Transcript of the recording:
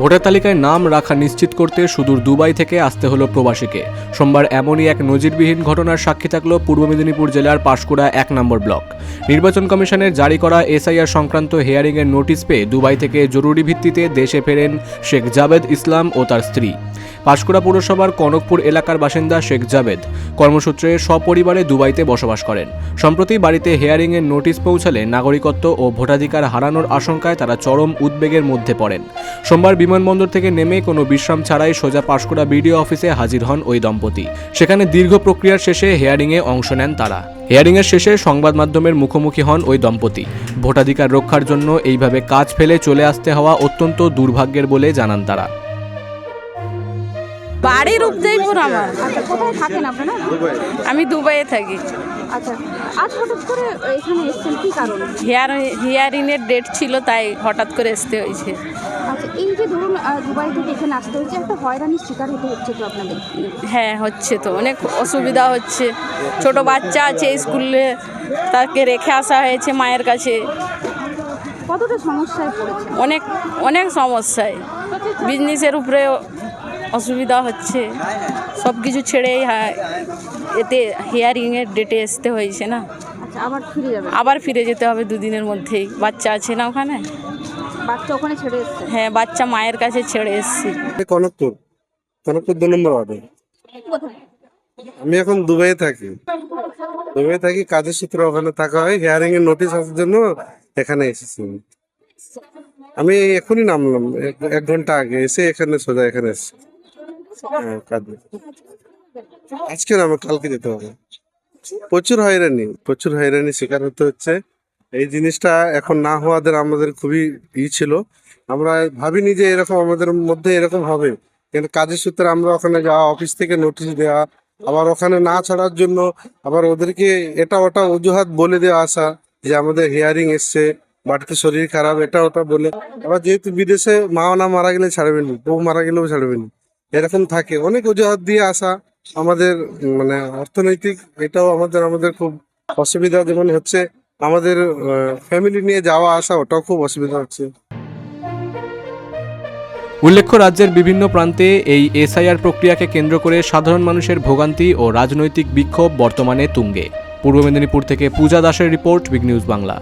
Voter তালিকায় নাম রাখা নিশ্চিত করতে সুদূর দুবাই থেকে আসতে হলো প্রবাসীকে। সোমবার এমনই এক নজিরবিহীন ঘটনার সাক্ষী থাকল পূর্ব মেদিনীপুর জেলার পাশকুড়া এক নম্বর ব্লক। নির্বাচন কমিশনের জারি করা এসআইআর সংক্রান্ত হেয়ারিংয়ের নোটিশ পেয়ে দুবাই থেকে জরুরি ভিত্তিতে দেশে ফেরেন শেখ জাবেদ ইসলাম ও তার স্ত্রী। পাঁশকুড়া পৌরসভার কনকপুর এলাকার বাসিন্দা শেখ জাবেদ। কর্মসূত্রে সপরিবারে দুবাইতে বসবাস করেন। সম্প্রতি বাড়িতে হেয়ারিংয়ের নোটিশ পৌঁছালে নাগরিকত্ব ও ভোটাধিকার হারানোর আশঙ্কায় তারা চরম উদ্বেগের মধ্যে পড়েন। সোমবার বিমানবন্দর থেকে নেমে কোনো বিশ্রাম ছাড়াই সোজা পাঁশকুড়া বিডিও অফিসে হাজির হন ওই দম্পতি। সেখানে দীর্ঘ প্রক্রিয়ার শেষে হেয়ারিংয়ে অংশ নেন তারা। হেয়ারিংয়ের শেষে সংবাদ মাধ্যমের মুখোমুখি হন ওই দম্পতি। ভোটাধিকার রক্ষার জন্য এইভাবে কাজ ফেলে চলে আসতে হওয়া অত্যন্ত দুর্ভাগ্যের বলে জানান তারা। বাড়ির উদয়পুর আমার। আচ্ছা কোথায় থাকেন আপনারা? আমি দুবাইয়ে থাকি। আচ্ছা আজ হঠাৎ করে এখানে এসেছেন কি কারণে? হিয়ার হিয়ারিংয়ের ডেট ছিল তাই হঠাৎ করে আসতে হয়েছে। আচ্ছা এই যে ধরুন দুবাই থেকে এখানে আসতে হচ্ছে একটা হয়রানির শিকার হতে হচ্ছে তো আপনাদের? হ্যাঁ হচ্ছে তো অনেক অসুবিধা হচ্ছে। ছোট বাচ্চা আছে স্কুলে তাকে রেখে আসা হয়েছে মায়ের কাছে। কতটা সমস্যায় পড়েছে অনেক অনেক সমস্যায়। বিজনেসের উপরে অসুবিধা হচ্ছে। সব কিছু ছেড়েই হা- এতে হিয়ারিংয়ের ডেটে আসতে হয়েছে না। আচ্ছা আবার ফিরে যাবে? আবার ফিরে যেতে হবে দুদিনের মধ্যেই। বাচ্চা আছে না ওখানে? বাচ্চা ওখানে ছেড়ে এসছে? হ্যাঁ বাচ্চা মায়ের কাছে ছেড়ে এসেছি। আমি কনকপুর। কনকপুর দু নম্বর ওয়ার্ডে। আমি এখন দুবাইয়ে থাকি। দুবাইয়ে থাকি কাজের সূত্রে ওখানে থাকা হয়। হিয়ারিং এর নোটিশ আসার জন্য এখানে এসেছি আমি। এখনই নামলাম এক- এক ঘণ্টা আগে এসে এখানে সোজা এখানে এসেছি। হ্যাঁ আজকে না, আমার কালকে যেতে হবে। প্রচুর হয়রানি প্রচুর হয়রানি শিকার হতে হচ্ছে। এই জিনিসটা এখন না হওয়াদের আমাদের খুবই ই ছিল। আমরা ভাবিনি যে এরকম আমাদের মধ্যে এরকম হবে। কিন্তু কাজের সূত্রে আমরা ওখানে যাওয়া, অফিস থেকে নোটিশ দেওয়া, আবার ওখানে না ছাড়ার জন্য আবার ওদেরকে এটা ওটা অজুহাত বলে দেওয়া আসা যে আমাদের হিয়ারিং এসছে, বাড়িতে শরীর খারাপ, এটা ওটা বলে। আবার যেহেতু বিদেশে মা না মারা গেলে ছাড়বেনি বউ মারা গেলেও ছাড়বেনি এরকম থাকে। অনেক অজুহাত দিয়ে আসা আমাদের মানে অর্থনৈতিক, এটাও আমাদের আমাদের খুব অসুবিধা যেমন হচ্ছে। আমাদের ফ্যামিলি নিয়ে যাওয়া আসা, ওটাও খুব অসুবিধা হচ্ছে। উল্লেখ্য, রাজ্যের বিভিন্ন প্রান্তে এই এসআইআর প্রক্রিয়াকে কেন্দ্র করে সাধারণ মানুষের ভোগান্তি ও রাজনৈতিক বিক্ষোভ বর্তমানে তুঙ্গে। পূর্ব মেদিনীপুর থেকে পূজা দাসের রিপোর্ট, বিগ নিউজ বাংলা।